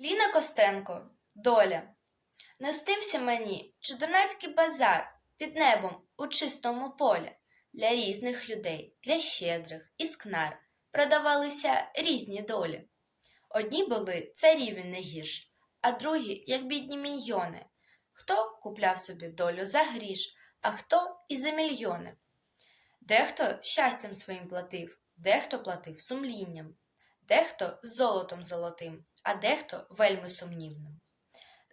Ліна Костенко, доля. Не снився мені чудернацький базар під небом у чистому полі. Для різних людей, для щедрих і скнар продавалися різні долі. Одні були царіві не гірш, а другі, як бідні міньйони. Хто купляв собі долю за гріш, а хто і за мільйони. Дехто щастям своїм платив, дехто платив сумлінням, дехто з золотом золотим, а дехто вельми сумнівним.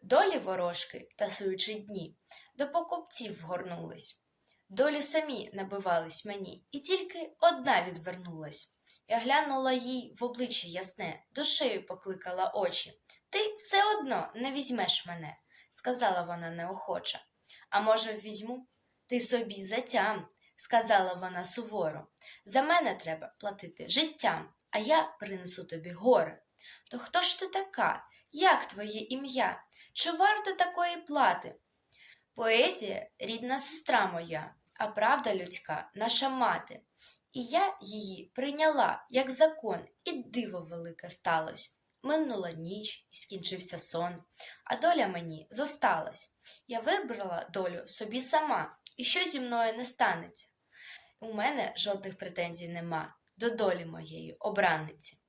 Долі ворожки, тасуючи дні, до покупців вгорнулись. Долі самі набивались мені, і тільки одна відвернулась. Я глянула їй в обличчя ясне, душею покликала очі. Ти все одно не візьмеш мене, сказала вона неохоче. А може, візьму? Ти собі затям, сказала вона суворо. За мене треба платити життям, а я принесу тобі горе. То хто ж ти така? Як твоє ім'я? Чи варто такої плати? Поезія рідна сестра моя, а правда людська наша мати. І я її прийняла як закон, і диво велике сталось. Минула ніч і скінчився сон, а доля мені зосталась. Я вибрала долю собі сама, і що зі мною не станеться. У мене жодних претензій нема до долі моєї обранниці.